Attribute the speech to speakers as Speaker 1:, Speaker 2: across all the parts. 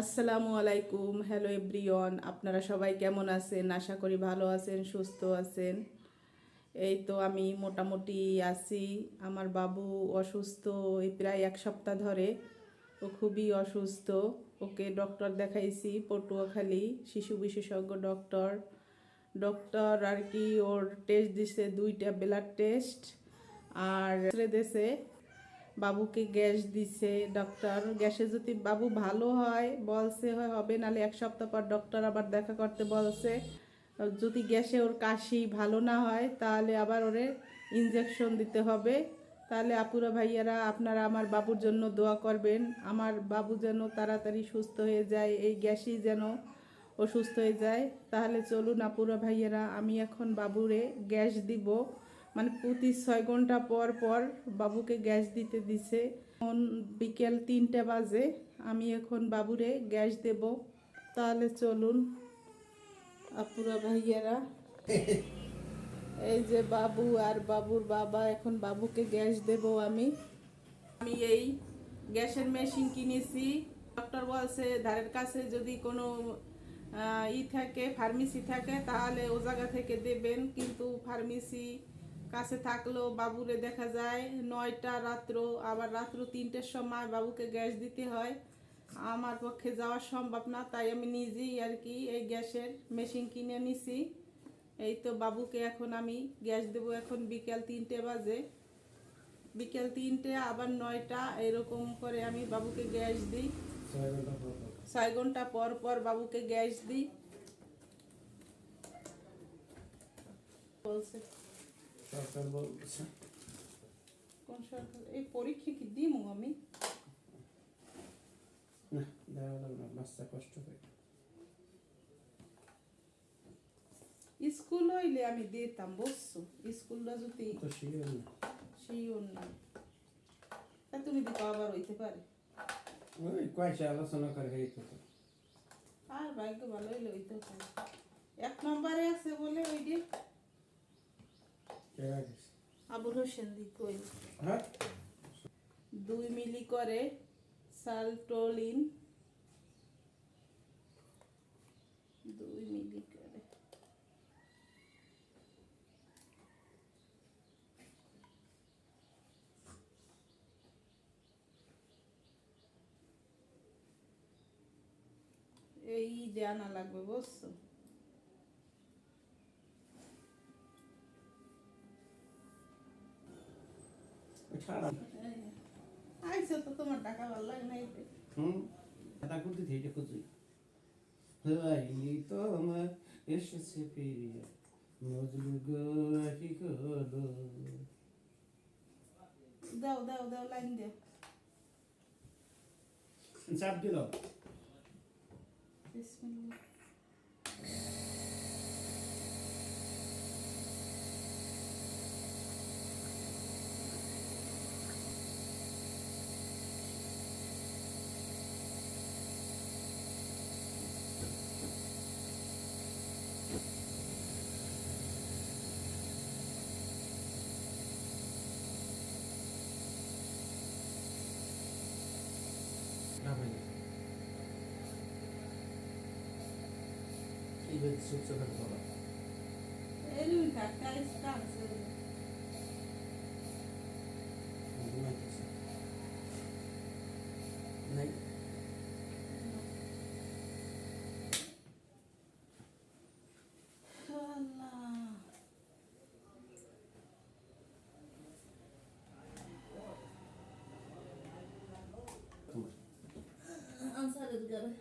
Speaker 1: আসসালামু আলাইকুম hello everyone আপনারা সবাই কেমন আছেন? আশা করি ভালো আছেন, সুস্থ আছেন। এই তো আমি মোটামুটি আছি। আমার বাবু অসুস্থ এই প্রায় এক সপ্তাহ ধরে। ও খুবই অসুস্থ। ওকে ডক্টর দেখাইছি, পটুয়াখালী শিশু বিশেষজ্ঞ ডক্টর ডক্টর আর কি ওর টেস্ট দিছে দুইটা ব্লাড টেস্ট আর দেশে বাবুকে গ্যাস দিছে ডক্টর গ্যাসে যদি বাবু ভালো হয়, বলছে হবে, নালে এক সপ্তাহ পর ডক্টর আবার দেখা করতে বলছে। যদি গ্যাসে ওর কাশি ভালো না হয়, তাহলে আবার ওরে ইনজেকশন দিতে হবে। তাহলে আপুরা ভাইয়ারা, আপনারা আমার বাবুর জন্য দোয়া করবেন। আমার বাবু যেন তাড়াতাড়ি সুস্থ হয়ে যায়, এই গ্যাসই যেন ও সুস্থ হয়ে যায়। তাহলে চলুন আপুরা ভাইয়ারা, আমি এখন বাবুরে গ্যাস দিব। মানে প্রতি ছয় ঘণ্টা পর পর বাবুকে গ্যাস দিতে দিছে। এখন বিকেল তিনটে বাজে, আমি এখন বাবুরে গ্যাস দেব। তাহলে চলুন, আপুরা, ভাইয়েরা। এই যে বাবু আর বাবুর বাবা, এখন বাবুকে গ্যাস দেব আমি। আমি এই গ্যাসের মেশিন কিনেছি। ডক্টর বলছে, ধারের কাছে যদি কোনো ই থাকে, ফার্মেসি থাকে, তাহলে ও জায়গা থেকে দেবেন। কিন্তু ফার্মেসি কাছে থাকলেও বাবুরে দেখা যায় নয়টা রাত্র আবার রাত্র তিনটের সময় বাবুকে গ্যাস দিতে হয়। আমার পক্ষে যাওয়া সম্ভব না তাই আমি নিজেই আর কি এই গ্যাসের মেশিন কিনে নিছি। এই তো বাবুকে এখন আমি গ্যাস দেবো এখন বিকেল তিনটে বাজে। বিকেল তিনটে আবার নয়টা এরকম করে আমি বাবুকে গ্যাস দিই। ছয় ঘণ্টা পর পর। বাবুকে গ্যাস দিই। বলছে।
Speaker 2: সরকার বলছে।
Speaker 1: কোন সরকার? এই পরীক্ষা কি দিমু আমি?
Speaker 2: না দেওয়া যাবে না বাচ্চা কষ্ট পায়
Speaker 1: স্কুল হইলে আমি দিতাম বুঝছ? স্কুলটা যদি
Speaker 2: তো শিওর না।
Speaker 1: সেই অন্য তা তুমি দিতে আবার হইতে পারে।
Speaker 2: ওই আলোচনা করে।
Speaker 1: আর ভাগ্য ভালো হইলে হইতে পারে এক নম্বরে আছে বলে ওই যে
Speaker 2: কে রাখিস?
Speaker 1: আবুল হোসেন
Speaker 2: হ্যাঁ?
Speaker 1: দুই মিলি করে সালটোলিন। দুই মিলি করে। এই জানা লাগবে বুঝছ? আইসো তো তোমার টাকা ভালো লাগে না।
Speaker 2: হুম? এটা করতে থেকে খুঁজি হইলি তো আমার এসেছে পেরিয়ে মজলু গো কি করল
Speaker 1: দাও দাও দাও লাইন দাও।
Speaker 2: চাপ দিল
Speaker 1: বিসমিল্লাহ।
Speaker 2: ভাই কি হয়েছে সুস্থ করে বলো
Speaker 1: এরকম টাকা টানছে
Speaker 2: ঘুমাইতেছে নাই
Speaker 1: আল্লাহ
Speaker 2: তোমার
Speaker 1: আনসারের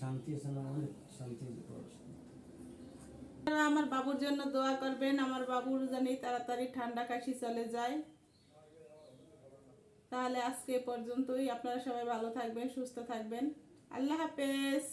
Speaker 2: শান্তি আছে না অনেক শান্তি
Speaker 1: আমার বাবুর জন্য দোয়া করবেন, আমার বাবুর জানি তাড়াতাড়ি ঠান্ডা কাশি চলে যায়। তাহলে আজকে পর্যন্তই, আপনারা সবাই ভালো থাকবেন, সুস্থ থাকবেন। আল্লাহ হাফেজ।